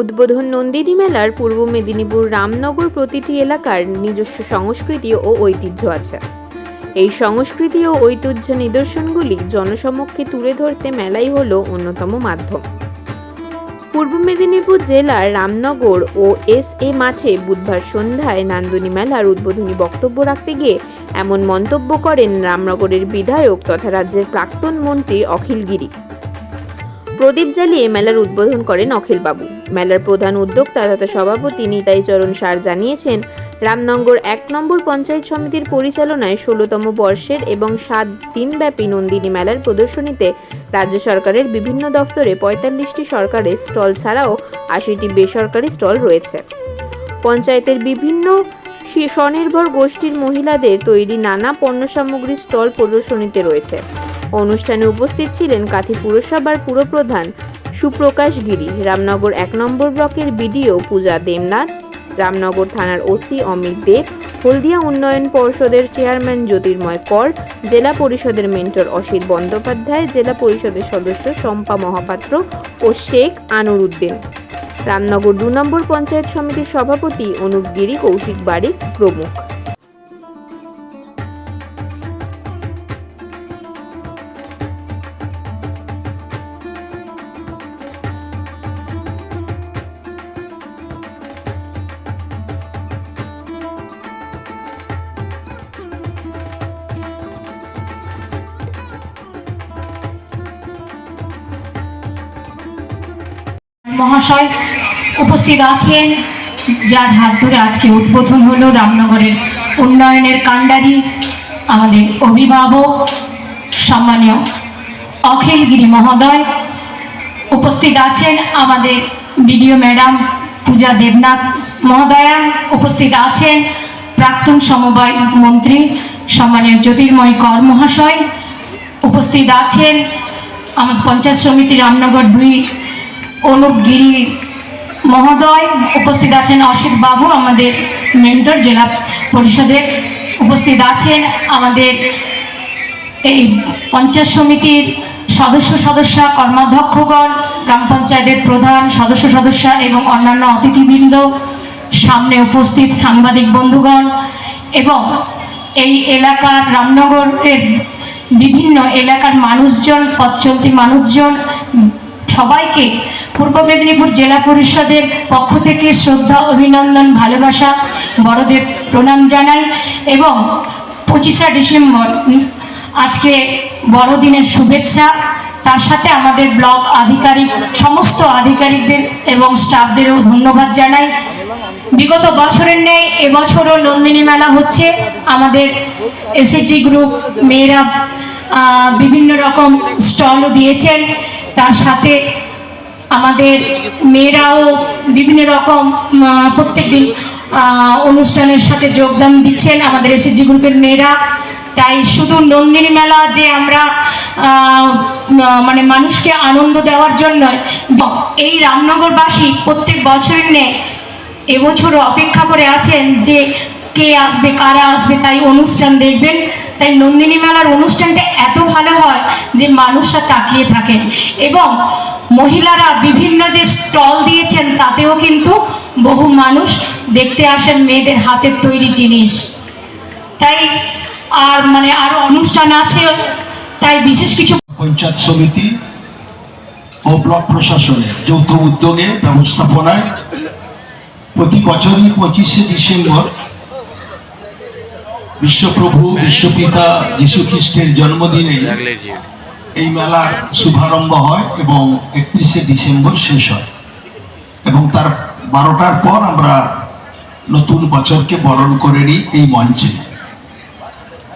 উদ্বোধন নন্দিনী মেলার পূর্ব মেদিনীপুর রামনগর প্রতিটি এলাকার নিজস্ব সংস্কৃতি ও ঐতিহ্য আছে। এই সংস্কৃতি ও ঐতিহ্য নিদর্শনগুলি জনসমক্ষে তুলে ধরতে মেলাই হল অন্যতম মাধ্যম। পূর্ব মেদিনীপুর জেলার রামনগর ও এস এ মাঠে বুধবার সন্ধ্যায় নান্দনী মেলার উদ্বোধনী বক্তব্য রাখতে গিয়ে এমন মন্তব্য করেন রামনগরের বিধায়ক তথা রাজ্যের প্রাক্তন মন্ত্রী অখিল গিরি। প্রদীপ জ্বালিয়ে মেলার উদ্বোধন করেন অখিলবাবু। মেলার প্রধান উদ্যোক্তা তথা সভাপতি নিতাই চরণ সার জানিয়েছেন, রামনগর এক নম্বর পঞ্চায়েত সমিতির পরিচালনায় ষোলোতম বর্ষের এবং সাত দিনব্যাপী নন্দিনী মেলার প্রদর্শনীতে রাজ্য সরকারের বিভিন্ন দফতরে পঁয়তাল্লিশটি সরকারের স্টল ছাড়াও আশিটি বেসরকারি স্টল রয়েছে। পঞ্চায়েতের বিভিন্ন স্বনির্ভর গোষ্ঠীর মহিলাদের তৈরি নানা পণ্য সামগ্রীর স্টল প্রদর্শনীতে রয়েছে। অনুষ্ঠানে উপস্থিত ছিলেন কাথি পুরসভার পুরপ্রধান সুপ্রকাশ গিরি, রামনগর এক নম্বর ব্লকের বিডিও পূজা দেবনাথ, রামনগর থানার ওসি অমিত দেব হলদিয়া উন্নয়ন পর্ষদের চেয়ারম্যান জ্যোতির্ময় কর, জেলা পরিষদের মেন্টর অসিত বন্দ্যোপাধ্যায়, জেলা পরিষদের সদস্য শম্পা মহাপাত্র ও শেখ আনুরুদ্দিন রামনগর দু নম্বর পঞ্চায়েত সমিতির সভাপতি অনুপ গিরি, কৌশিক বারিক প্রমুখ। মহাশয় উপস্থিত আছেন, যার হাত ধরে আজকে উদ্বোধন হলো রামনগরের উন্নয়নের কাণ্ডারি আমাদের অভিভাবক সম্মানীয় অখিলগিরি মহোদয় উপস্থিত আছেন আমাদের বিডিও ম্যাডাম পূজা দেবনাথ মহোদয়া উপস্থিত আছেন, প্রাক্তন সমবায় মন্ত্রী সম্মানীয় জ্যোতির্ময় কর মহাশয় উপস্থিত আছেন, আমাদের পঞ্চায়েত সমিতি রামনগর দুই অনুপ গিরি মহোদয় উপস্থিত আছেন অসিত বাবু আমাদের মেন্টর, জেলা পরিষদের উপস্থিত আছেন, আমাদের এই পঞ্চায়েত সমিতির সদস্য সদস্যা, কর্মাধ্যক্ষগণ, গ্রাম পঞ্চায়েতের প্রধান সদস্য সদস্যা এবং অন্যান্য অতিথিবৃন্দ, সামনে উপস্থিত সাংবাদিক বন্ধুগণ এবং এই এলাকার রামনগরের বিভিন্ন এলাকার মানুষজন পথ চলতি মানুষজন, সবাইকে পূর্ব মেদিনীপুর জেলা পরিষদের পক্ষ থেকে শ্রদ্ধা, অভিনন্দন, ভালোবাসা, বড়দের প্রণাম জানাই এবং পঁচিশে ডিসেম্বর আজকে বড়দিনের শুভেচ্ছা। তার সাথে আমাদের ব্লক আধিকারিক, সমস্ত আধিকারিকদের এবং স্টাফদেরও ধন্যবাদ জানাই। বিগত বছরের নেই এবছরও নন্দিনী মেলা হচ্ছে। আমাদের এসএসজি গ্রুপ মেয়েরা বিভিন্ন রকম স্টলও দিয়েছেন। তার সাথে আমাদের মেয়েরাও বিভিন্ন রকম প্রত্যেক দিন অনুষ্ঠানের সাথে যোগদান দিচ্ছেন আমাদের এসএসজি গ্রুপের মেয়েরা। তাই শুধু নন্দিনী মেলা যে আমরা মানে মানুষকে আনন্দ দেওয়ার জন্য এই রামনগরবাসী প্রত্যেক বছরের নেই এবছরও অপেক্ষা করে আছেন যে কে আসবে, কারা আসবে, তাই অনুষ্ঠান দেখবেন। তাই নন্দিনী মেলার অনুষ্ঠানটা এত ভালো হয় যে মানুষরা তাকিয়ে থাকেন। এবং মহিলারা বিভিন্ন যে স্টল দিয়েছেন, তাতেও কিন্তু বহু মানুষ দেখতে আসেন মেয়েদের হাতের তৈরি জিনিস। তাই আর মানে আরও অনুষ্ঠান আছে, তাই বিশেষ কিছু পঞ্চায়েত সমিতি ও ব্লক প্রশাসনের যৌথ উদ্যোগে ব্যবস্থাপনায় প্রতি বছরই পঁচিশে ডিসেম্বর বিশ্বপ্রভু বিশ্বপিতা যীশু খ্রিস্টের জন্মদিনে এই মেলার শুভারম্ভ হয় এবং একত্রিশে ডিসেম্বর শেষ হয়। এবং তার বারোটার পর আমরা নতুন বছরকে বরণ করে নিই এই মঞ্চে।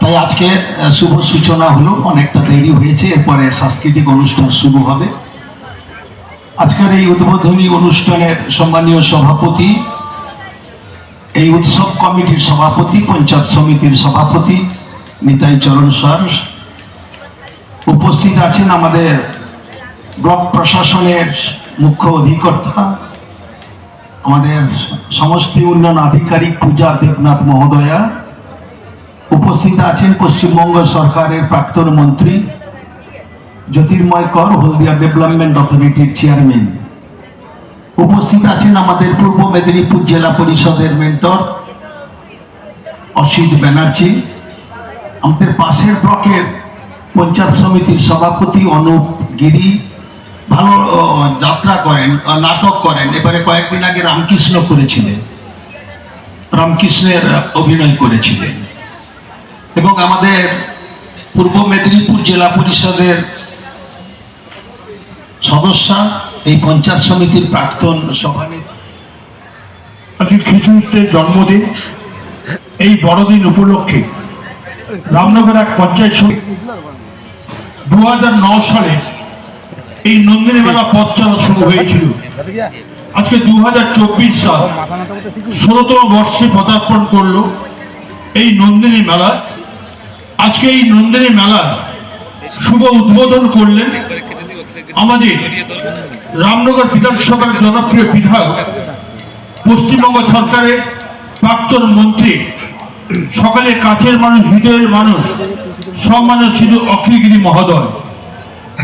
তাই আজকে শুভ সূচনা হলো অনেকটা দেরি হয়েছে এরপরে সাংস্কৃতিক অনুষ্ঠান শুরু হবে। আজকের এই উদ্বোধনী অনুষ্ঠানের সম্মানীয় সভাপতি এই উৎসব কমিটির সভাপতি, পঞ্চায়েত সমিতির সভাপতি নিতাই চরণ স্যার উপস্থিত আছেন আমাদের ব্লক প্রশাসনের মুখ্য অধিকর্তা, আমাদের সমষ্টি উন্নয়ন আধিকারিক পূজা দেবনাথ মহোদয়া, উপস্থিত আছেন পশ্চিমবঙ্গ সরকারের প্রাক্তন মন্ত্রী জ্যোতির্ময় কর, হলদিয়া ডেভেলপমেন্ট অথরিটির চেয়ারম্যান। উপস্থিত আছেন আমাদের পূর্ব মেদিনীপুর জেলা পরিষদের মেন্টর অসিত ব্যানার্জি, আমাদের পাশের ব্লকের পঞ্চায়েত সমিতির সভাপতি অনুপ গিরি। ভালো যাত্রা করেন নাটক করেন। এবারে কয়েকদিন আগে রামকৃষ্ণ করেছিলেন। রামকৃষ্ণের অভিনয় করেছিলেন। এবং আমাদের পূর্ব মেদিনীপুর জেলা পরিষদের সদস্যা এই পঞ্চায়েত সমিতির প্রাক্তন সভানেত্রী খ্রিস্টের জন্মদিন। এই বড়দিন উপলক্ষে রামনগর এক পঞ্চায়েত সমিতি দু সালে এই নন্দিনী মেলা পথ চলা শুরু হয়েছিল। আজকে দু হাজার চব্বিশ সাল ষোলতম বর্ষে পদার্পণ করল এই নন্দিনী মেলা। আজকে এই নন্দিনী মেলা শুভ উদ্বোধন করলেন আমাদের রামনগর বিধানসভার জনপ্রিয় বিধায়ক, পশ্চিমবঙ্গ সরকারের প্রাক্তন মন্ত্রী, সকালে কাছের মানুষ, হৃদয়ের মানুষ, সম্মানীয় শুধু অখিলগিরি মহোদয়।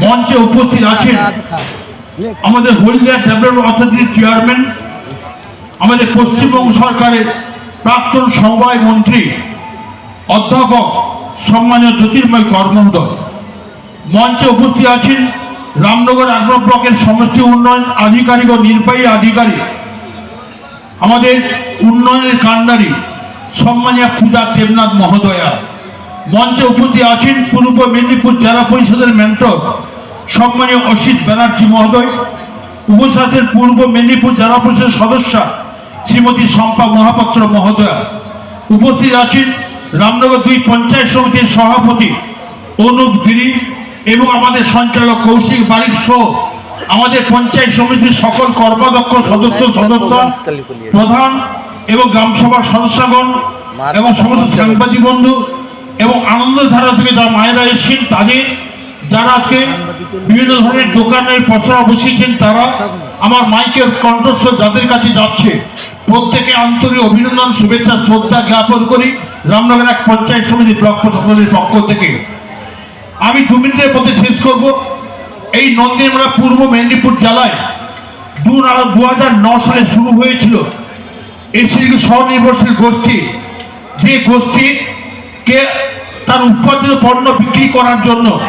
মঞ্চে উপস্থিত আছেন আমাদের হলদিয়া ডেভেলপমেন্ট অথরিটির চেয়ারম্যান, আমাদের পশ্চিমবঙ্গ সরকারের প্রাক্তন সমবায় মন্ত্রী, অধ্যাপক, সম্মানীয় জ্যোতির্ময় কর্মোদয় মঞ্চে উপস্থিত আছেন রামনগর আগ্রহ ব্লকের সমষ্টি উন্নয়ন আধিকারিক ও নির্বাহী আধিকারিক, আমাদের উন্নয়নের কাণ্ডারি সম্মানীয় পূজা দেবনাথ মহোদয়া, মঞ্চে উপস্থিত আছেন পূর্ব মেদিনীপুর জেলা পরিষদের মেন্টর সম্মানীয় অসিত ব্যানার্জি মহোদয় উপস্থিত পূর্ব মেদিনীপুর জেলা পরিষদের সদস্যা শ্রীমতী শম্পা মহাপাত্র মহোদয়া, উপস্থিত আছেন রামনগর দুই পঞ্চায়েত সমিতির সভাপতি অনুপ গিরি এবং আমাদের সঞ্চালক কৌশিক বারিক সহ আমাদের পঞ্চায়েত সমিতির সকল কর্মাধ্যক্ষ সদস্য সদস্য, প্রধান এবং গ্রামসভার সদস্যগণ এবং সমস্ত সাংবাদিক বন্ধু এবং আনন্দধারা থেকে যারা মায়েরা এসেছেন তাদের, যারা আজকে বিভিন্ন ধরনের দোকানের পসরা বসিয়েছেন তারা আমার মাইকের কণ্ঠস্বর যাদের কাছে যাচ্ছে, প্রত্যেকে আন্তরিক অভিনন্দন, শুভেচ্ছা, শ্রদ্ধা জ্ঞাপন করি রামনগর এক পঞ্চায়েত সমিতি ব্লক প্রশাসনের পক্ষ থেকে। আমি দু মিনিটের মধ্যে শেষ করব। এই নন্দিনীমালা পূর্ব মেদিনীপুর জেলায় দু হাজার ন সালে শুরু হয়েছিল। এসির স্বনির্ভরশীল গোষ্ঠী। যে গোষ্ঠীকে তার উৎপাদিত পণ্য বিক্রি করার জন্য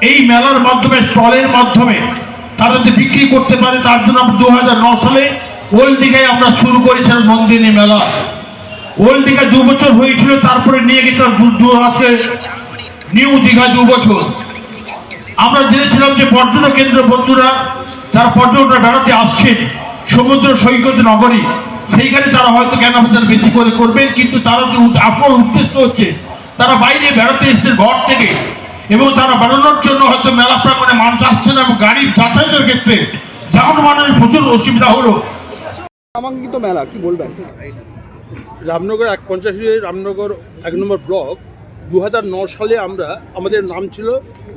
এই মেলার মাধ্যমে, স্টলের মাধ্যমে তারা যাতে বিক্রি করতে পারে, তার জন্য দু হাজার ন সালে ওল্ড দীঘায় আমরা শুরু করেছিলাম নন্দিনী মেলা। ওল্ড দীঘা দু বছর হয়েছিল, তারপরে নিয়ে গেছিলাম আজকে নিউ দীঘা দু বছর। আমরা জেনেছিলাম যে পর্যটন কেন্দ্র বন্ধুরা যারা পর্যটকরা বেড়াতে আসছেন সমুদ্র সৈকত নগরী সেইখানে তারা হয়তো কেনাবেচা বেশি করে করবেন কিন্তু তারা যে আসল উদ্দেশ্য হচ্ছে তারা বাইরে বেড়াতে এসছে ঘর থেকে এবং তারা বেড়ানোর জন্য হয়তো মেলা প্রাঙ্গণে মানুষ আসছে না এবং গাড়ির যাতায়াতের ক্ষেত্রে যেমন যানবাহনের প্রচুর অসুবিধা হলো। নামাঙ্কিত মেলা কি বলবেন? রামনগর এক পঞ্চাশ রামনগর এক নম্বর ব্লক দু সালে আমরা, আমাদের নাম ছিল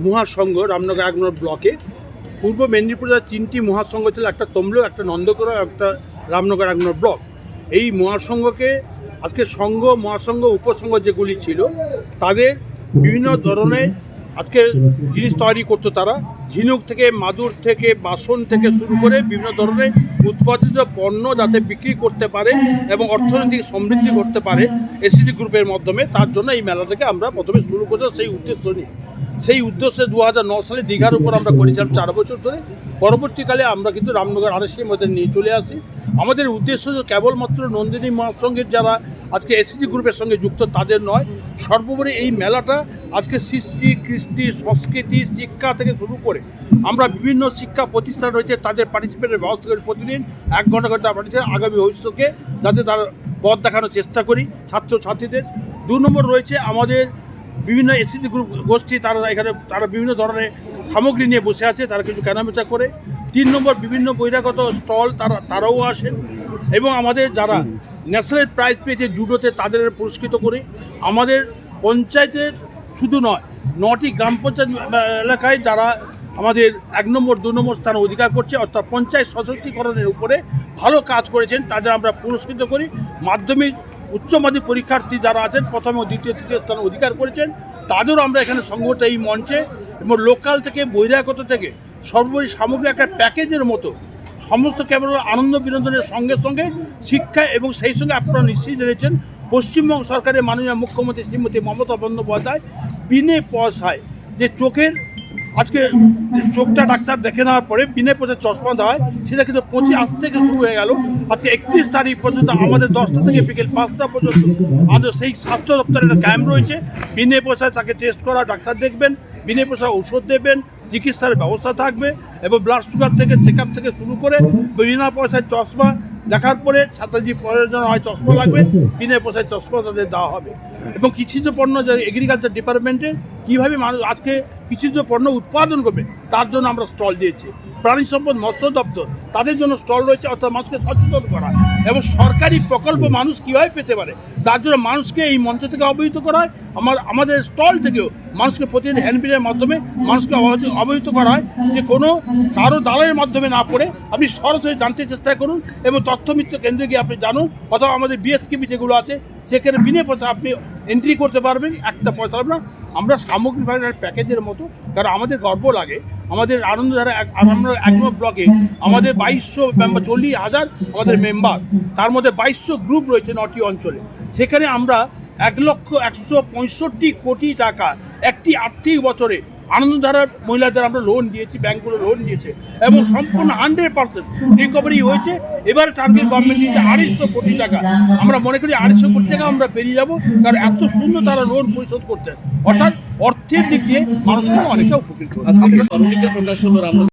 মহাসংঘ, রামনগর এক ব্লকে। পূর্ব মেদিনীপুরে তিনটি মহাসংঘ ছিল, একটা তমলু একটা নন্দকর একটা রামনগর এক ব্লক। এই মহাসংঘকে, আজকে সংঘ, মহাসংঘ, উপসংঘ যেগুলি ছিল, তাদের বিভিন্ন ধরনের আজকে জিনিস তৈরি করতো তারা। ঝিনুক থেকে, মাদুর থেকে, বাসন থেকে শুরু করে বিভিন্ন ধরনের উৎপাদিত পণ্য যাতে বিক্রি করতে পারে এবং অর্থনৈতিক সমৃদ্ধি করতে পারে এসিডি গ্রুপের মাধ্যমে, তার জন্য এই মেলা থেকে আমরা প্রথমে শুরু করতে সেই উদ্দেশ্য নিয়ে। সেই উদ্দেশ্যে দু সালে দীঘার উপর আমরা করেছিলাম চার বছর ধরে। পরবর্তীকালে আমরা কিন্তু রামনগর আরএসের মধ্যে নিয়ে চলে আসি। আমাদের উদ্দেশ্য কেবলমাত্র নন্দিনী মহাসংঘের যারা আজকে এসিজি গ্রুপের সঙ্গে যুক্ত, তাদের নয়, সর্বোপরি এই মেলাটা আজকে সৃষ্টি, কৃষ্টি, সংস্কৃতি, শিক্ষা থেকে শুরু করে আমরা বিভিন্ন শিক্ষা প্রতিষ্ঠান রয়েছে, তাদের পার্টিসিপেটের ব্যবস্থা করি প্রতিদিন। এক ঘণ্টা ঘণ্টা পার্টিসিপেট আগামী ভবিষ্যৎকে যাতে তার পথ দেখানোর চেষ্টা করি ছাত্রছাত্রীদের। দু নম্বর রয়েছে আমাদের বিভিন্ন এসিজি গ্রুপ গোষ্ঠী, তারা এখানে, তারা বিভিন্ন ধরনের সামগ্রী নিয়ে বসে আছে, তারা কিছু কেনাবেচা করে। তিন নম্বর বিভিন্ন বহিরাগত স্টল তারা, তারাও আসেন এবং আমাদের যারা ন্যাশনাল প্রাইজ পেয়েছে জুডোতে তাদের পুরস্কৃত করি, আমাদের পঞ্চায়েতের শুধু নয়, নটি গ্রাম পঞ্চায়েত এলাকায় যারা আমাদের এক নম্বর, দু নম্বর স্থান অধিকার করছে, অর্থাৎ পঞ্চায়েত সশক্তিকরণের উপরে ভালো কাজ করেছেন, তাদের আমরা পুরস্কৃত করি। মাধ্যমিক, উচ্চ মাধ্যমিক পরীক্ষার্থী যারা আছেন, প্রথম ও দ্বিতীয়, তৃতীয় স্থান অধিকার করেছেন, তাদেরও আমরা এখানে সংগত এই মঞ্চে এবং লোকাল থেকে, বহিরাগত থেকে সর্বোপরি সামগ্রিক একটা প্যাকেজের মতো সমস্ত কেবল আনন্দ বিনোদনের সঙ্গে সঙ্গে শিক্ষা এবং সেই সঙ্গে আপনারা নিশ্চয়ই জেনেছেন, পশ্চিমবঙ্গ সরকারের মাননীয় মুখ্যমন্ত্রী শ্রীমতী মমতা বন্দ্যোপাধ্যায় বিনে পয়সায় যে চোখের, আজকে চোখটা ডাক্তার দেখে নেওয়ার পরে বিনে পয়সায় চশমা দেওয়া হয়, সেটা কিন্তু পঁচিশ আজ থেকে শুরু হয়ে গেল। আজকে একত্রিশ তারিখ পর্যন্ত আমাদের দশটা থেকে বিকেল পাঁচটা পর্যন্ত আমাদের সেই স্বাস্থ্য দপ্তরের ক্যাম্প রয়েছে। বিনে পয়সায় তাকে টেস্ট করা ডাক্তার দেখবেন। বিনে পয়সা ওষুধ দেবেন, চিকিৎসার ব্যবস্থা থাকবে এবং ব্লাড সুগার থেকে চেক থেকে শুরু করে বিনা পয়সায় চশমা দেখার পরে ছাত্রজি প্রয়োজন হয় চশমা লাগবে, বিনা পয়সায় চশমা তাদের দেওয়া হবে। এবং কৃষিজ পণ্য এগ্রিকালচার ডিপার্টমেন্টে কীভাবে মানুষ আজকে কৃষিজ পণ্য উৎপাদন করবে, তার জন্য আমরা স্টল দিয়েছি। প্রাণী সম্পদ মৎস্য দপ্তর, তাদের জন্য স্টল রয়েছে, অর্থাৎ মানুষকে সচেতন করা। এবং সরকারি প্রকল্প মানুষ কীভাবে পেতে পারে, তার জন্য মানুষকে এই মঞ্চ থেকে অবহিত করা হয়। আমার, আমাদের স্টল থেকেও মানুষকে প্রতিদিন হ্যান্ডবিলের মাধ্যমে মানুষকে অবহিত- করা হয় যে কোনো কারও দালালের মাধ্যমে না পড়ে আপনি সরাসরি জানতে চেষ্টা করুন এবং তথ্যমিত্র কেন্দ্রে গিয়ে আপনি জানুন। অথবা আমাদের বিএসকেবি যেগুলো আছে, সেখানে বিনা পয়সা আপনি এন্ট্রি করতে পারবেন, একটা পয়সা আমরা আমরা সামগ্রিকভাবে প্যাকেজের মতো, কারণ আমাদের গর্ব লাগে। আমাদের আনন্দধারা আমরা এক নম্বর ব্লকে, আমাদের বাইশশো মেম্বার চল্লিশ হাজার আমাদের মেম্বার তার মধ্যে বাইশশো গ্রুপ রয়েছে নটি অঞ্চলে। সেখানে আমরা এক লক্ষ একশো পঁয়ষট্টি কোটি টাকা, একটি আর্থিক বছরে আনন্দধারার মহিলাদের আমরা লোন দিয়েছি ব্যাঙ্কগুলো লোন দিয়েছে এবং সম্পূর্ণ হান্ড্রেড পার্সেন্ট রিকভারি হয়েছে। এবারে টার্গেট গভর্নমেন্ট দিয়েছে আড়াইশো কোটি টাকা। আমরা মনে করি আড়াইশো কোটি টাকা আমরা পেরিয়ে যাব, কারণ এত সুন্দর তারা লোন পরিশোধ করতেন অর্থাৎ অর্থের দিক দিয়ে মানুষকে অনেকটা উপকৃত প্রকাশ হলো